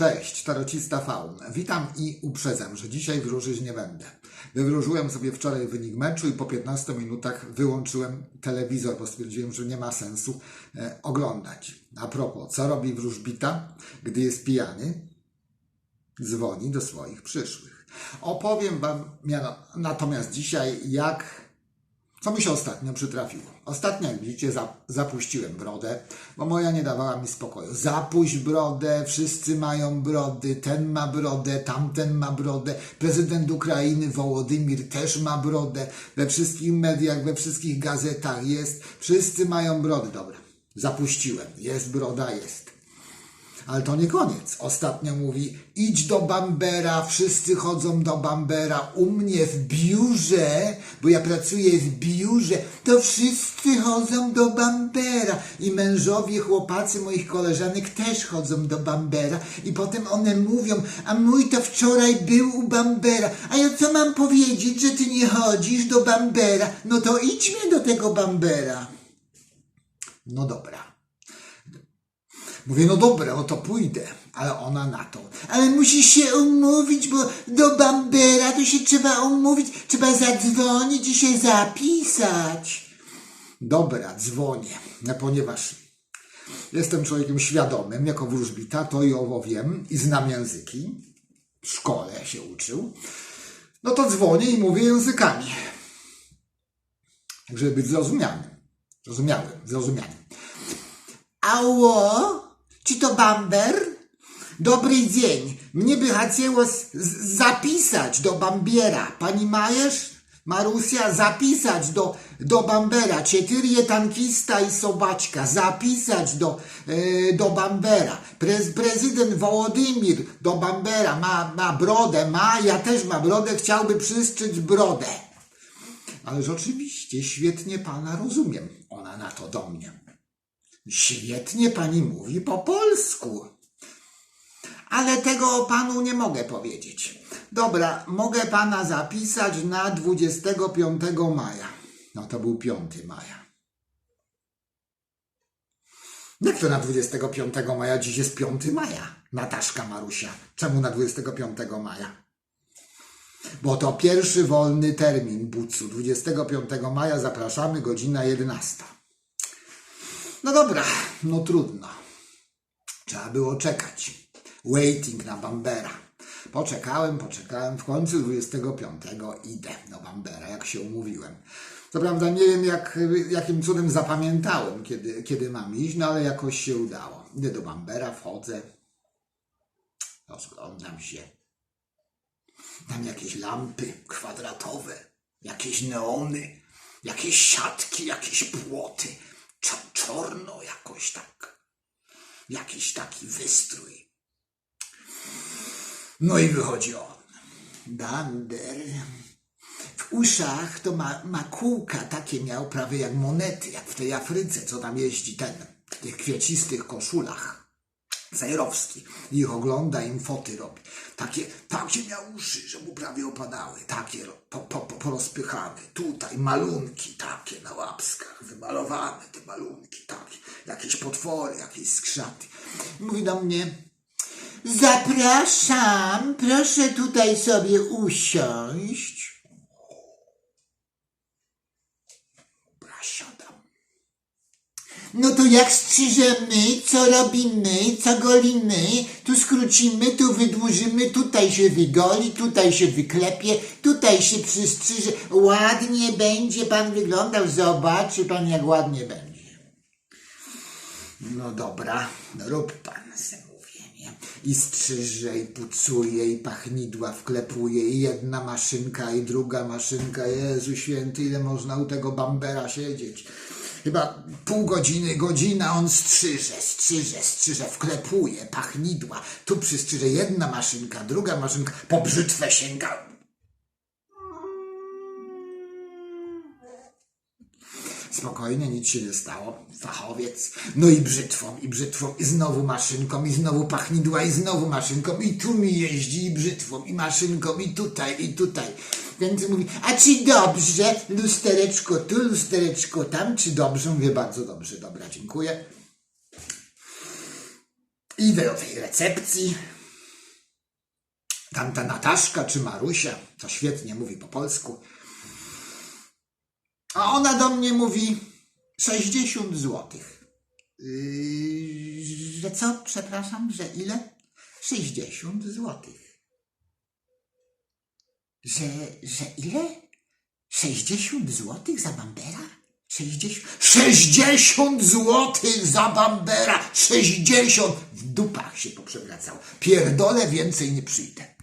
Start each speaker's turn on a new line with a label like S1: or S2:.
S1: Cześć, tarocista Faun. Witam i uprzedzam, że dzisiaj wróżyć nie będę. Wywróżyłem sobie wczoraj wynik meczu i po 15 minutach wyłączyłem telewizor, bo stwierdziłem, że nie ma sensu e, oglądać. A propos, co robi wróżbita, gdy jest pijany? Dzwoni do swoich przyszłych. Opowiem Wam natomiast dzisiaj, jak co mi się ostatnio przytrafiło? Ostatnio, jak widzicie, za, zapuściłem brodę, bo moja nie dawała mi spokoju. Zapuść brodę, wszyscy mają brody, ten ma brodę, tamten ma brodę, prezydent Ukrainy Wołodymir też ma brodę, we wszystkich mediach, we wszystkich gazetach jest, wszyscy mają brody. Dobra, zapuściłem, jest broda, jest. Ale to nie koniec. Ostatnio mówi, idź do Bambera, wszyscy chodzą do Bambera. U mnie w biurze, bo ja pracuję w biurze, to wszyscy chodzą do Bambera. I mężowie, chłopacy moich koleżanek też chodzą do Bambera. I potem one mówią, a mój to wczoraj był u Bambera. A ja co mam powiedzieć, że ty nie chodzisz do Bambera? No to idźmy do tego Bambera. No dobra. Mówię, no dobra, no to pójdę. Ale ona na to. Ale musisz się umówić, bo do Bambera to się trzeba umówić, trzeba zadzwonić i się zapisać. Dobra, dzwonię, no, ponieważ jestem człowiekiem świadomym, jako wróżbita, to i owo wiem i znam języki. W szkole się uczył. No to dzwonię i mówię językami. Żeby być zrozumianym. Zrozumiałym, zrozumianym. Ało? To Bamber? Dobry dzień. Mnie by chciało zapisać do Bambiera. Pani Majesz? Marusia, zapisać do, do Bambera. Cztery tankista i sobaczka. Zapisać do, e, do Bambera. Prez, prezydent Wołodymir do Bambera. Ma, ma brodę, ma, ja też mam brodę. Chciałby przysczyć brodę. Ależ oczywiście, świetnie pana rozumiem. Ona na to do mnie. Świetnie pani mówi po polsku. Ale tego panu nie mogę powiedzieć. Dobra, mogę pana zapisać na 25 maja. No to był 5 maja. Jak to na 25 maja? Dziś jest 5 maja. Nataszka Marusia. Czemu na 25 maja? Bo to pierwszy wolny termin Bucu. 25 maja zapraszamy, godzina 11. No dobra, no trudno. Trzeba było czekać. Waiting na Bambera. Poczekałem, poczekałem. W końcu 25 idę do Bambera, jak się umówiłem. Co prawda nie wiem, jak, jakim cudem zapamiętałem, kiedy, kiedy mam iść, no ale jakoś się udało. Idę do Bambera, wchodzę. Rozglądam się. Tam jakieś lampy kwadratowe, jakieś neony, jakieś siatki, jakieś płoty. Czo- czorno jakoś tak. Jakiś taki wystrój. No i wychodzi on. Bander. W uszach to ma, ma kółka takie miał prawie jak monety, jak w tej Afryce, co tam jeździ ten, w tych kwiecistych koszulach. Zajrowski. Ich ogląda, im foty robi. Takie, takie miał uszy, że mu prawie opadały. Takie po, po, po, porozpychane. Tutaj malunki takie na łapskach, wymalowane te malunki takie. Jakieś potwory, jakieś skrzaty. Mówi do mnie, zapraszam, proszę tutaj sobie usiąść. Dobra, siadam. No to jak strzyżemy, co robimy, co golimy, tu skrócimy, tu wydłużymy, tutaj się wygoli, tutaj się wyklepie, tutaj się przystrzyże. Ładnie będzie pan wyglądał, zobaczy pan jak ładnie będzie. No dobra, no rób pan se mówię, nie? I strzyże, i pucuje, i pachnidła wklepuje, i jedna maszynka, i druga maszynka. Jezu święty, ile można u tego bambera siedzieć? Chyba pół godziny, godzina on strzyże, strzyże, strzyże, wklepuje, pachnidła. Tu przystrzyże jedna maszynka, druga maszynka, po brzytwę sięga. Spokojnie, nic się nie stało. Fachowiec. No i brzytwą, i brzytwą, i znowu maszynką, i znowu pachnidła, i znowu maszynką, i tu mi jeździ, i brzytwą, i maszynką, i tutaj, i tutaj. Więc mówi, a czy dobrze, lustereczko tu, lustereczko tam, czy dobrze? Mówię, bardzo dobrze, dobra, dziękuję. Idę do tej recepcji, tamta Nataszka czy Marusia, to świetnie mówi po polsku. A ona do mnie mówi 60 złotych. Yy, że co? Przepraszam, że ile? 60 złotych. Że, że ile? 60 złotych za Bambera? 60, 60 złotych za Bambera! 60! W dupach się poprzewracał. Pierdolę, więcej nie przyjdę.